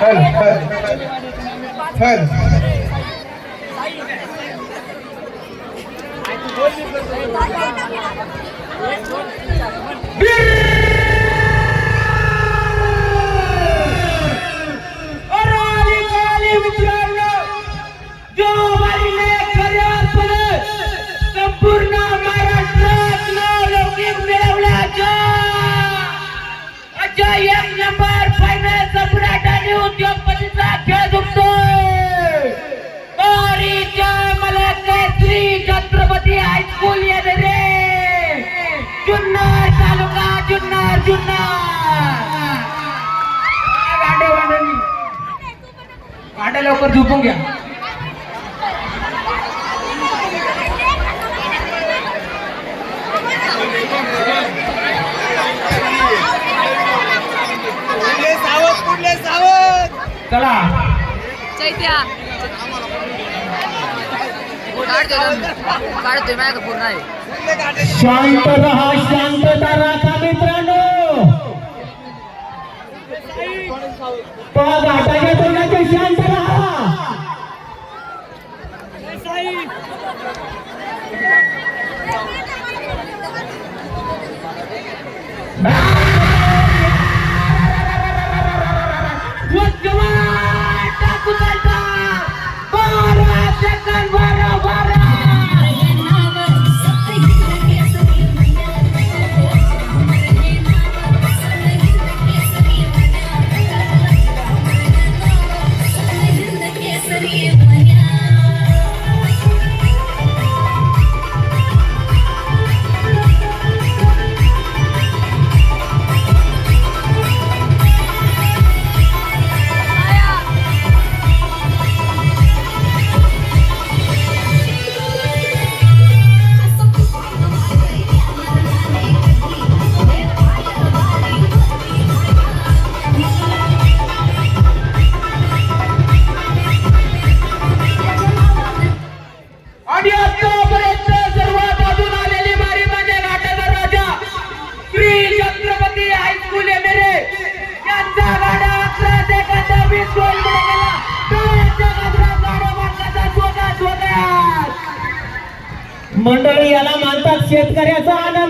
बर मित्रांनो जो बाईने खऱ्या अर्थाने संपूर्ण महाराष्ट्रात नावलौकिक मिळवल्याच्या अजय एक नंबर फायनल छत्रपती हायस्कूल येते रे. जुन्नर तालुका जुन्नर जुन्नर. गाड्या लवकर झोपून घ्या. सावध कुठले सावध. चला. चैत्या. शांत रहा शांतता राखा मित्रांनो। तो घाटाच्या तोंडाचे शांत राहा। उद्गमात मंडळी याला मानतात शेतकऱ्याचा आनंद.